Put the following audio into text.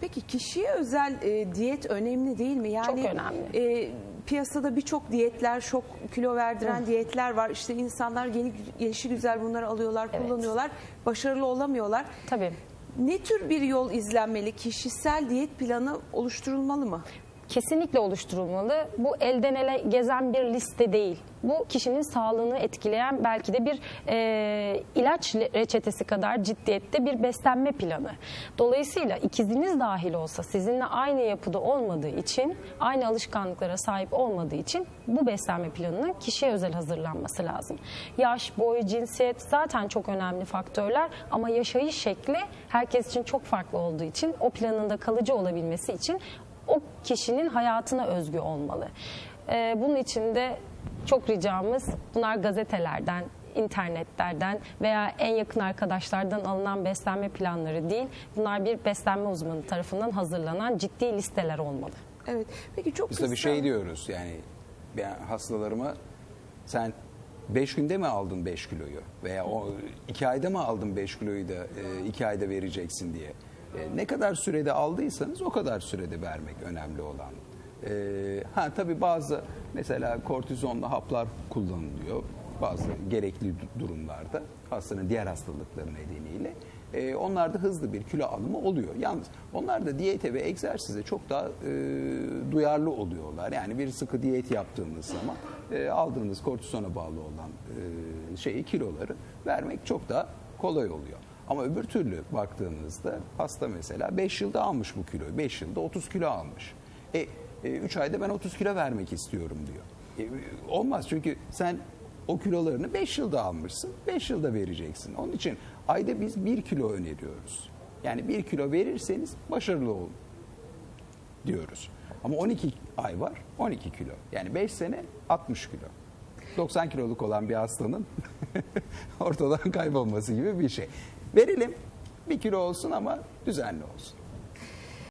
Peki kişiye özel e, diyet önemli değil mi? Yani Çok önemli. e, piyasada birçok diyetler, çok kilo verdiren diyetler var. İşte insanlar yeni gelişi güzel bunları alıyorlar, Evet. kullanıyorlar. Başarılı olamıyorlar. Tabii. Ne tür bir yol izlenmeli? Kişisel diyet planı oluşturulmalı mı? Kesinlikle oluşturulmalı. Bu elden ele gezen bir liste değil. Bu kişinin sağlığını etkileyen belki de bir e, ilaç reçetesi kadar ciddiyette bir beslenme planı. Dolayısıyla ikiziniz dahil olsa sizinle aynı yapıda olmadığı için, aynı alışkanlıklara sahip olmadığı için bu beslenme planının kişiye özel hazırlanması lazım. Yaş, boy, cinsiyet zaten çok önemli faktörler ama yaşayış şekli herkes için çok farklı olduğu için o planında kalıcı olabilmesi için kişinin hayatına özgü olmalı. Ee, bunun için de çok ricamız bunlar gazetelerden, internetlerden veya en yakın arkadaşlardan alınan beslenme planları değil. Bunlar bir beslenme uzmanı tarafından hazırlanan ciddi listeler olmalı. Evet. Peki çok Biz de bir kısa- şey diyoruz yani ben hastalarıma sen 5 günde mi aldın 5 kiloyu veya o 2 ayda mı aldın 5 kiloyu da 2 ayda vereceksin diye. E, ne kadar sürede aldıysanız o kadar sürede vermek önemli olan. E, ha tabii bazı mesela kortizonlu haplar kullanılıyor bazı gerekli du- durumlarda hastanın diğer hastalıkları nedeniyle. E, onlarda hızlı bir kilo alımı oluyor. Yalnız onlar da diyete ve egzersize çok daha e, duyarlı oluyorlar. Yani bir sıkı diyet yaptığınız zaman e, aldığınız kortizona bağlı olan e, şeyi kiloları vermek çok daha kolay oluyor. Ama öbür türlü baktığınızda hasta mesela 5 yılda almış bu kiloyu. 5 yılda 30 kilo almış. E, 3 ayda ben 30 kilo vermek istiyorum diyor. E, olmaz çünkü sen o kilolarını 5 yılda almışsın. 5 yılda vereceksin. Onun için ayda biz 1 kilo öneriyoruz. Yani 1 kilo verirseniz başarılı olun diyoruz. Ama 12 ay var 12 kilo. Yani 5 sene 60 kilo. 90 kiloluk olan bir hastanın ortadan kaybolması gibi bir şey. Verelim bir kilo olsun ama düzenli olsun.